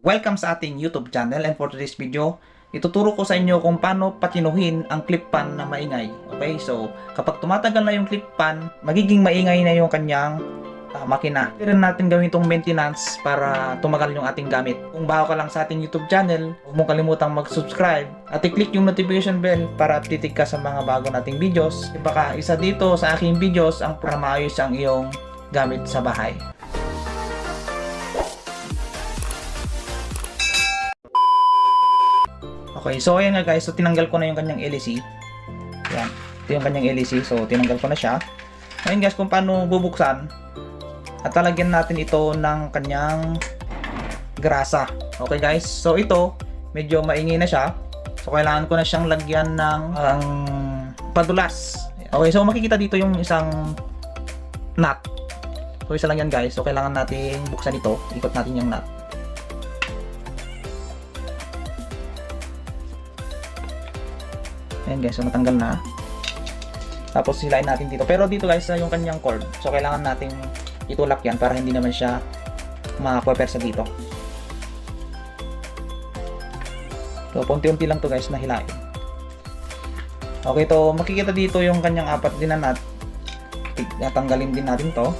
Welcome sa ating YouTube channel and for today's video, ituturo ko sa inyo kung paano patinuhin ang clip pan na maingay. Okay, so kapag tumatagal na yung clip pan, magiging maingay na yung kanyang ah, makina. Pwede natin gawin itong maintenance para tumagal yung ating gamit. Kung bago ka lang sa ating YouTube channel, huwag mong kalimutang mag-subscribe at i-click yung notification bell para updated ka sa mga bago nating videos. Baka isa dito sa aking videos ang para maayos ang iyong gamit sa bahay. Okay, so ayan nga guys, so tinanggal ko na yung kanyang LEC. Yan, ito yung kanyang LEC, so tinanggal ko na siya. Ngayon guys, kung paano bubuksan, at talagyan natin ito ng kanyang grasa. Okay guys, so ito, medyo maingay na siya. So kailangan ko na siyang lagyan ng ang padulas. Okay, so makikita dito yung isang nut. So isa lang yan guys, so kailangan natin buksan ito. Ikot natin yung nut. Ayan guys, so natanggal na. Tapos silain natin dito. Pero dito guys, yung kanyang cord. So kailangan nating itulak yan para hindi naman siya makapersa dito. So, punti-unti lang to guys na hilain. Okay, to makikita dito yung kanyang apat din na nut. Natanggalin din natin to.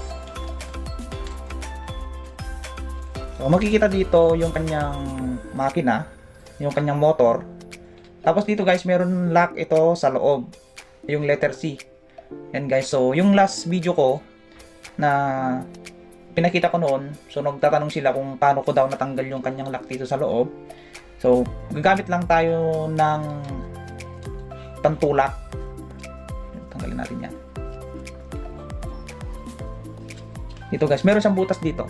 So, makikita dito yung kanyang makina, yung kanyang motor. Tapos dito guys, meron lock ito sa loob, yung letter C. Yan guys, so yung last video ko na pinakita ko noon, so nagtatanong sila kung paano ko daw natanggal yung kanyang lock dito sa loob. So, gagamit lang tayo ng pantulak. Tanggalin natin yan. Dito guys, meron siyang butas dito.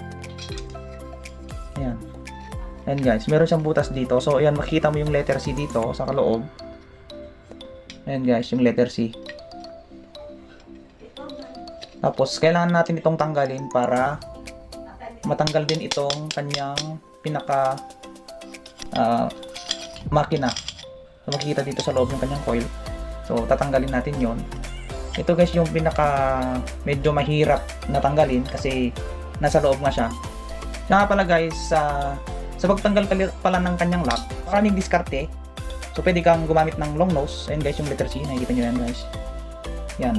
Ayan. Guys, meron siyang butas dito. So, ayan, makikita mo yung letter C dito sa kaloob. Ayan guys, yung letter C. Tapos, kailangan natin itong tanggalin para matanggal din itong kanyang pinaka ah, makina. So, makikita dito sa loob yung kanyang coil. So, tatanggalin natin yon. Ito guys, yung pinaka medyo mahirap na tanggalin kasi nasa loob nga siya. Nga pala guys, sa sa pagtanggal pala- ng kanyang lock, maraming diskarte. So, pwede kang gumamit ng long nose. Ayan guys, yung letter C. Nakikita nyo yan guys. Yan.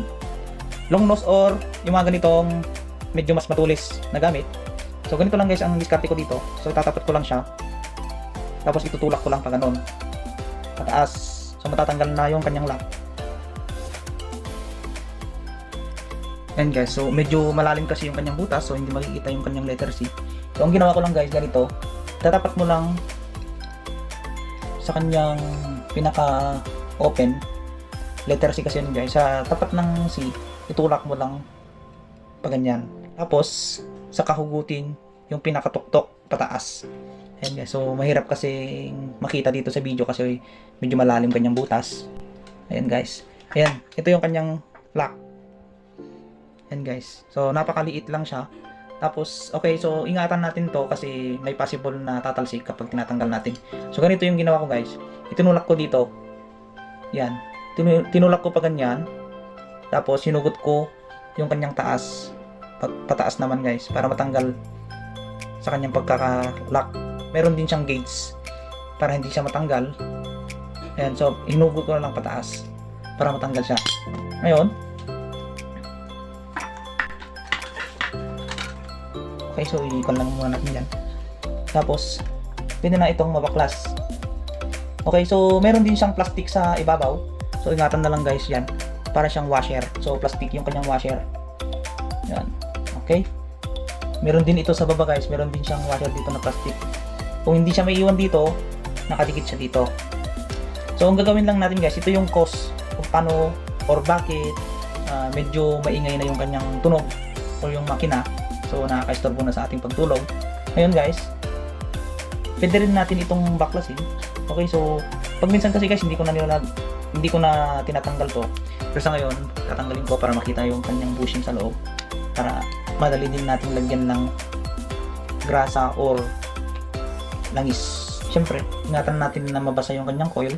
Long nose or yung mga ganitong medyo mas matulis na gamit. So, ganito lang guys ang diskarte ko dito. So, tatapat ko lang siya. Tapos, itutulak ko lang pa ganun. Pataas. So, matatanggal na yung kanyang lock. Ayan guys, so medyo malalim kasi yung kanyang butas, so hindi makikita yung kanyang letter C. So, ang ginawa ko lang guys, ganito, tatapat mo lang sa kanyang pinaka open. Letter C kasi yun guys. Sa tapat ng C itulak mo lang pa ganyan. Tapos sa kahugutin yung pinakatuktok pataas. Ayan guys. So mahirap kasi makita dito sa video kasi medyo malalim kanyang butas. Ayan guys. Ayan. Ito yung kanyang lock. Ayan guys. So napakaliit lang siya tapos, okay, so ingatan natin to kasi may possible na tatalsik kapag tinatanggal natin. So, ganito yung ginawa ko guys. Itinulak ko dito. Yan. Tinu- tinulak ko pa ganyan. Tapos, sinugot ko yung kanyang taas. Pat- pataas naman guys. Para matanggal sa kanyang pagkaka-lock. Meron din siyang gates para hindi siya matanggal. Ayan, so, hinugot ko na lang pataas para matanggal siya. Ngayon, Okay, so i-con lang muna natin yan. Tapos, pwede na itong mabaklas. Okay, so meron din siyang plastic sa ibabaw. So ingatan na lang guys yan. Para siyang washer. So plastic yung kanyang washer. Yan. Okay. Meron din ito sa baba guys. Meron din siyang washer dito na plastic. Kung hindi siya may iwan dito, nakadikit siya dito. So ang gagawin lang natin guys, ito yung cause kung paano or bakit ah, medyo maingay na yung kanyang tunog o yung makina. So nakaka-istorbo na sa ating pagtulog. Ngayon guys, pwede rin natin itong baklasin. Okay, so pag minsan kasi guys hindi ko na nilalag, hindi ko na tinatanggal to. Pero sa ngayon, tatanggalin ko para makita yung kanyang bushing sa loob para madali din natin lagyan ng grasa or langis. Siyempre, ingatan natin na mabasa yung kanyang coil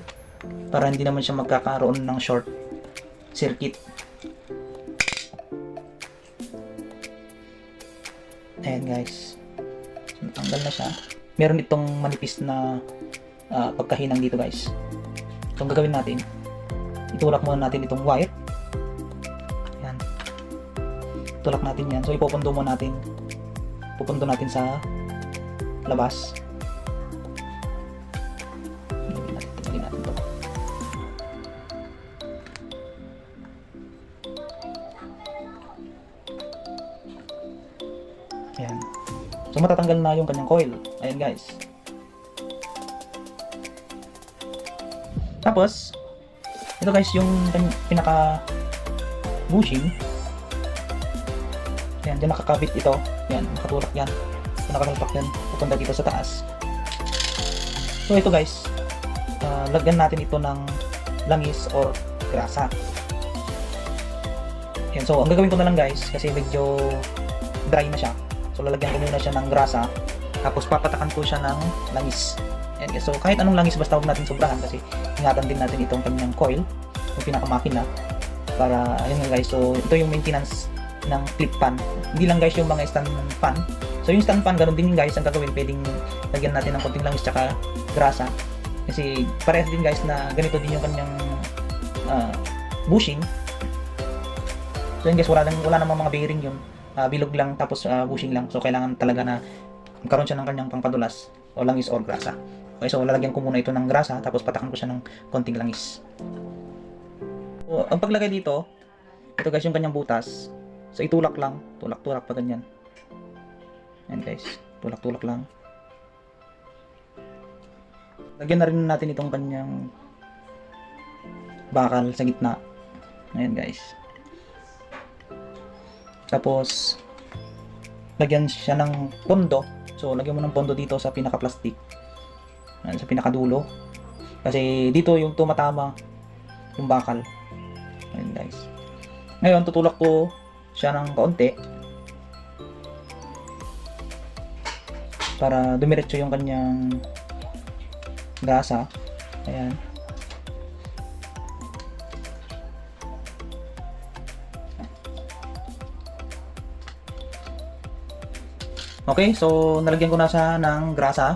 para hindi naman siya magkakaroon ng short circuit. Ayan guys. So, natanggal na siya. meron itong manipis na ah, pagkahinang dito guys. Ang gagawin natin, itulak muna natin itong wire. Yan. Tulak natin yan. So, ipopondo mo natin. Pupundo natin sa labas. Matatanggal na yung kanyang coil. Ayan guys. Tapos, ito guys yung pinaka bushing. Ayan, dyan nakakabit ito. Ayan, nakatulak yan. So, nakatalpak yan. Pupunta dito sa taas. So ito guys, ah, lagyan natin ito ng langis or grasa. Ayan, so ang gagawin ko na lang guys, kasi medyo dry na siya. So lalagyan ko muna siya ng grasa, tapos papatakan ko siya ng langis. Guys. so kahit anong langis basta huwag natin sobrahan kasi ingatan din natin itong kanyang coil, yung pinakamakina para ayun nga guys, so ito yung maintenance ng clip pan. Hindi lang guys yung mga stand fan. So yung stand fan ganun din guys ang gagawin, pwedeng lagyan natin ng konting langis tsaka grasa. Kasi parehas din guys na ganito din yung kanyang ah, bushing. So yun guys, wala, lang, wala namang mga bearing yun. Ah, bilog lang tapos ah, bushing lang. So kailangan talaga na magkaroon siya ng kanyang pangpadulas o langis or grasa. Okay, so lalagyan ko muna ito ng grasa tapos patakan ko siya ng konting langis. So, ang paglagay dito, ito guys yung kanyang butas. So itulak lang, tulak-tulak pa ganyan. Ayan guys, tulak-tulak lang. Lagyan na rin natin itong kanyang bakal sa gitna. Ayan guys. Tapos, lagyan siya ng pondo. So, lagyan mo ng pondo dito sa pinaka-plastic. Ayan, sa pinakadulo. Kasi dito yung tumatama yung bakal. Ayan guys. Ngayon, tutulak ko siya ng kaunti. Para dumiretso yung kanyang gasa. Ayan. Okay, so nalagyan ko na siya ng grasa.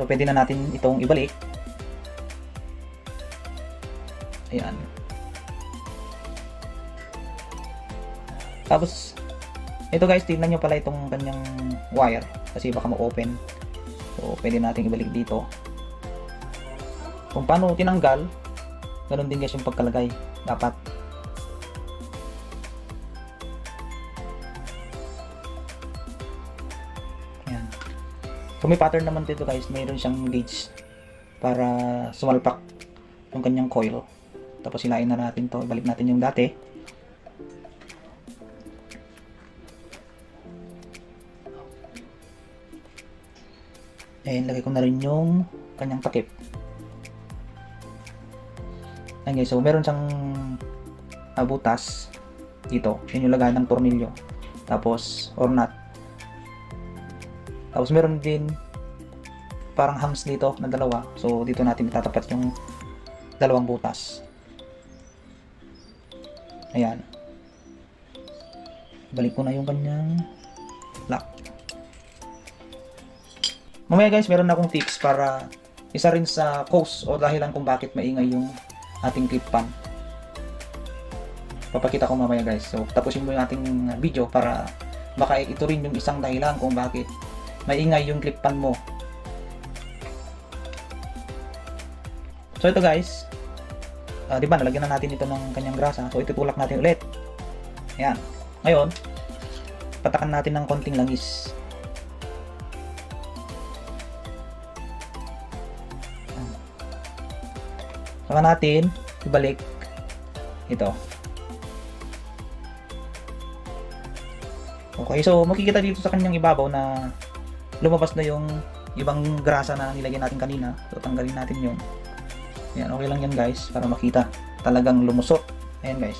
So pwede na natin itong ibalik. Ayan. Tapos, ito guys, tignan nyo pala itong kanyang wire. Kasi baka ma-open. So, pwede natin ibalik dito. Kung paano tinanggal, ganun din guys yung pagkalagay. Dapat. Kung may pattern naman dito guys, mayroon siyang gauge para sumalpak yung kanyang coil. Tapos hilain na natin to. Ibalik natin yung dati. Ayan, lagay ko na rin yung kanyang takip. Ayan guys, so meron siyang ah, butas dito. Yun yung lagay ng tornilyo. Tapos, or nut. Tapos meron din parang hams dito na dalawa. So, dito natin itatapat yung dalawang butas. Ayan. Balik ko na yung kanyang lock. Mamaya guys, meron na akong tips para isa rin sa cause o dahilan kung bakit maingay yung ating clip pan. Papakita ko mamaya guys. So, tapusin mo yung ating video para baka ito rin yung isang dahilan kung bakit maingay yung clip pan mo. So, ito guys. ah, di ba, nalagyan na natin ito ng kanyang grasa. So, itutulak natin ulit. Ayan. Ngayon, patakan natin ng konting langis. Saka natin ibalik ito. Okay, so makikita dito sa kanyang ibabaw na lumabas na yung ibang grasa na nilagyan natin kanina. So tanggalin natin yun. Ayan, okay lang yan guys para makita talagang lumusot. Ayan guys.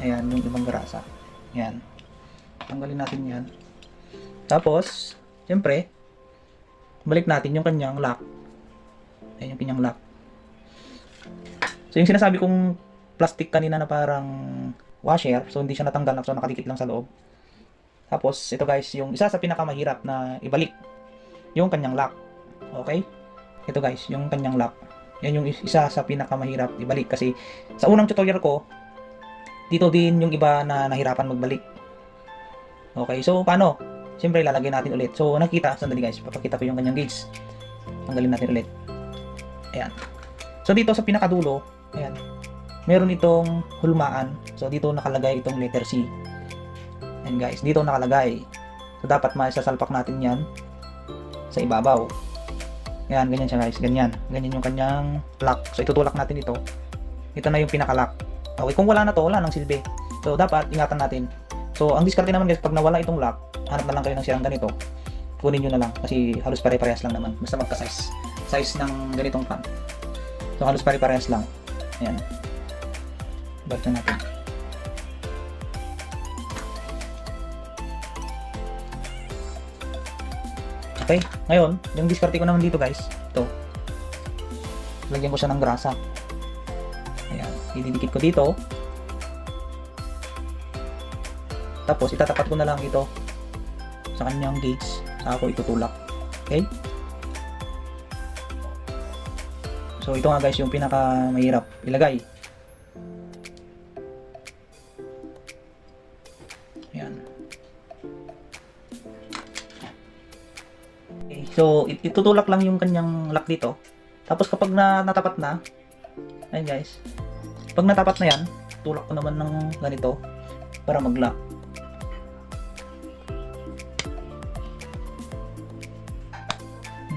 Ayan yung ibang grasa. Ayan. Tanggalin natin yan. Tapos, siyempre, balik natin yung kanyang lock. Ayan yung kanyang lock. So yung sinasabi kong plastic kanina na parang washer, so hindi siya natanggal, so nakadikit lang sa loob. Tapos ito guys, yung isa sa pinakamahirap na ibalik yung kanyang lock. Okay? Ito guys, yung kanyang lock. Yan yung is- isa sa pinakamahirap ibalik kasi sa unang tutorial ko, dito din yung iba na nahirapan magbalik. Okay, so paano? Siyempre, lalagay natin ulit. So, nakita, sandali guys, papakita ko yung kanyang gauge. Tanggalin natin ulit. Ayan. So, dito sa pinakadulo, ayan, meron itong hulmaan. So, dito nakalagay itong letter C. Ayan guys, dito nakalagay. So, dapat maisasalpak natin yan sa ibabaw. Ayan, ganyan siya guys, ganyan. Ganyan yung kanyang lock. So, itutulak natin ito. Ito na yung pinaka-lock. Okay, kung wala na to, wala nang silbi. So, dapat ingatan natin. So, ang diskarte naman guys, pag nawala itong lock, hanap na lang kayo ng sirang ganito. Kunin nyo na lang kasi halos pare-parehas lang naman. Basta magka-size. Size ng ganitong pan. So, halos pare-parehas lang. Ayan. Balik na natin. Okay, ngayon, yung diskarte ko naman dito guys, ito. Lagyan ko siya ng grasa. Ayan, ididikit ko dito. Tapos, itatapat ko na lang ito sa kanyang gauge. Saka ko itutulak. Okay? So, ito nga guys yung pinaka mahirap ilagay. So, it- itutulak lang yung kanyang lock dito. Tapos kapag na natapat na, ayun guys, pag natapat na yan, tulak ko naman ng ganito para mag-lock.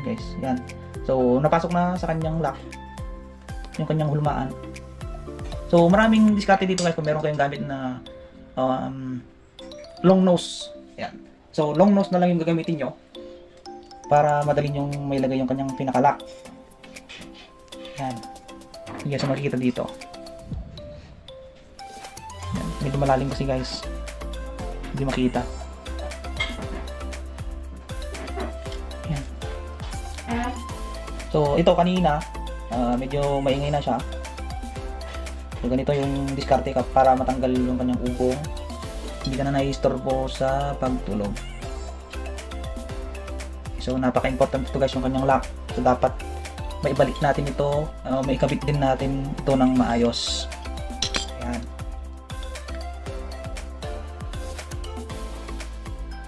Guys, yan. So, napasok na sa kanyang lock yung kanyang hulmaan. So, maraming diskarte dito guys kung meron kayong gamit na um, long nose. Yan. So, long nose na lang yung gagamitin nyo para madali yung may lagay yung kanyang pinakalock. Yan. Hindi sa makikita dito. Yan. Medyo malalim kasi guys. Hindi makita. Yan. So, ito kanina, ah, medyo maingay na siya. So, ganito yung diskarte ka para matanggal yung kanyang ugong. Hindi ka na nai-istorbo sa pagtulog. So, napaka-important ito guys yung kanyang lock. So, dapat maibalik natin ito, uh, maikabit din natin ito ng maayos. Ayan.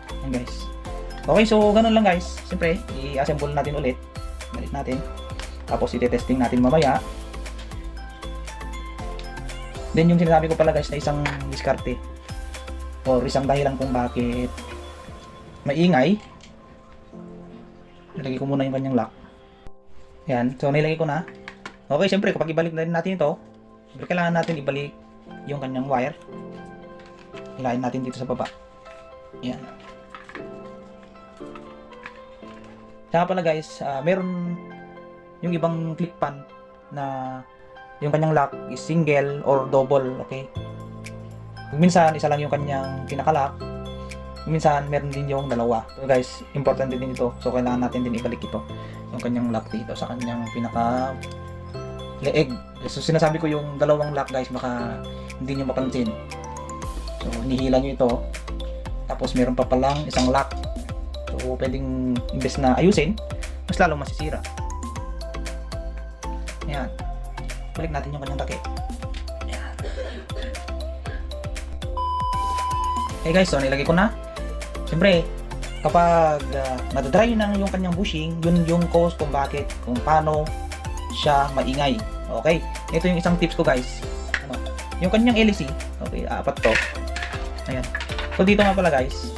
Ayan guys. Okay, so ganun lang guys. Siyempre, i-assemble natin ulit. Balik natin. Tapos, ite-testing natin mamaya. Then, yung sinasabi ko pala guys na isang diskarte or isang dahilan kung bakit maingay nilagay ko muna yung kanyang lock. Yan. So nilagay ko na. Okay syempre kapag ibalik na rin natin ito syempre kailangan natin ibalik yung kanyang wire. Ilayin natin dito sa baba. Yan. Saka pala guys ah, meron yung ibang clip pan na yung kanyang lock is single or double okay? Minsan isa lang yung kanyang pinakalock minsan meron din yung dalawa. So guys importante din ito. So kailangan natin din ibalik ito. Yung kanyang lock dito sa kanyang pinaka leeg. So sinasabi ko yung dalawang lock guys baka hindi nyo mapansin. So nihila nyo ito. Tapos meron pa palang isang lock. So pwedeng imbes na ayusin mas lalong masisira. Ayan. Balik natin yung kanyang takip. Okay guys, so nilagay ko na. Siyempre, kapag uh, nadadry na yung kanyang bushing, yun yung cause kung bakit, kung paano siya maingay. Okay? Ito yung isang tips ko guys. Ano? Yung kanyang LEC, okay, apat to. Ayan. So dito nga pala guys,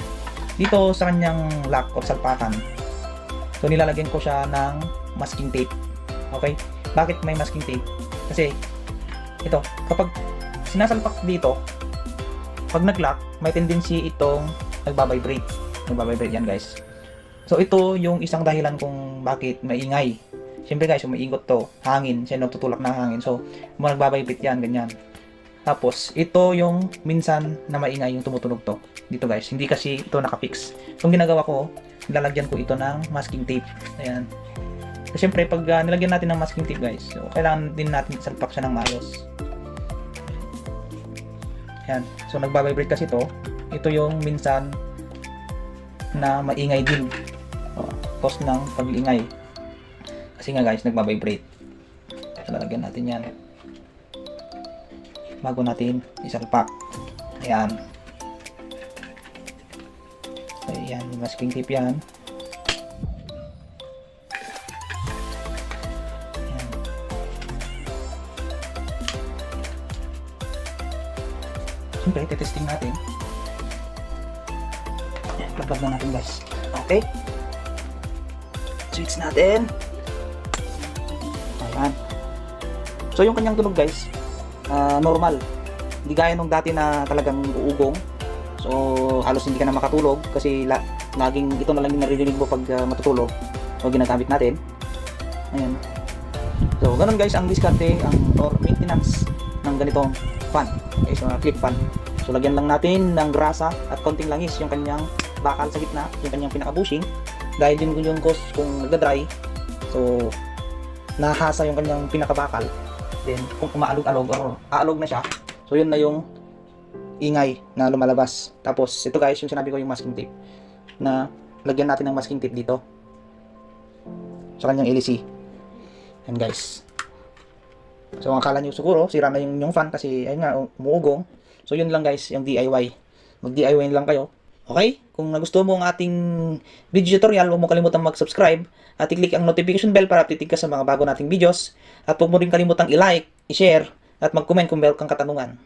dito sa kanyang lock o salpakan, so nilalagyan ko siya ng masking tape. Okay? Bakit may masking tape? Kasi, ito, kapag sinasalpak dito, pag nag-lock, may tendency itong nagbabibrate. Nagbabibrate yan guys. So ito yung isang dahilan kung bakit maingay. Siyempre guys, umiikot to, hangin, siya nagtutulak ng hangin. So, kung nagbabibrate yan, ganyan. Tapos, ito yung minsan na maingay yung tumutunog to. Dito guys, hindi kasi ito nakafix. Ang ginagawa ko, nilalagyan ko ito ng masking tape. Ayan. So, siyempre, pag uh, nilagyan natin ng masking tape guys, so, kailangan din natin salpak siya ng maayos. Yan. So, nagbabibrate kasi ito. Ito yung minsan na maingay din. O, cause ng pag-iingay. Kasi nga guys, nagbabibrate. Lalagyan natin yan. Bago natin. Ayan. So, ayan, yung masking tape yan. Ayan. Siyempre, testing natin. Na natin guys. Okay. Switch natin. Ayan. So yung kanyang tunog guys, ah, normal. Hindi gaya nung dati na talagang uugong. So halos hindi ka na makatulog kasi la laging ito na lang yung naririnig mo pag ah, matutulog. So ginagamit natin. Ayan. So ganun guys ang diskarte ang or maintenance ng ganitong fan. Okay, so clip fan. So lagyan lang natin ng grasa at konting langis yung kanyang bakal sa gitna, yung kanyang pinaka-bushing dahil din yung cause kung nagda-dry. So nahasa yung kanyang pinakabakal. Then kung umaalog-alog or aalog na siya. So yun na yung ingay na lumalabas. Tapos ito guys yung sinabi ko yung masking tape na lagyan natin ng masking tape dito. Sa kanyang LEC yan guys. So ang akala nyo siguro sira na yung, yung fan kasi ayun nga umuugong. So yun lang guys yung DIY mag DIY lang kayo Okay? Kung nagustuhan mo ang ating video tutorial, huwag mo kalimutan mag-subscribe at i-click ang notification bell para updated ka sa mga bago nating videos. At huwag mo rin kalimutang i-like, i-share at mag-comment kung meron kang katanungan.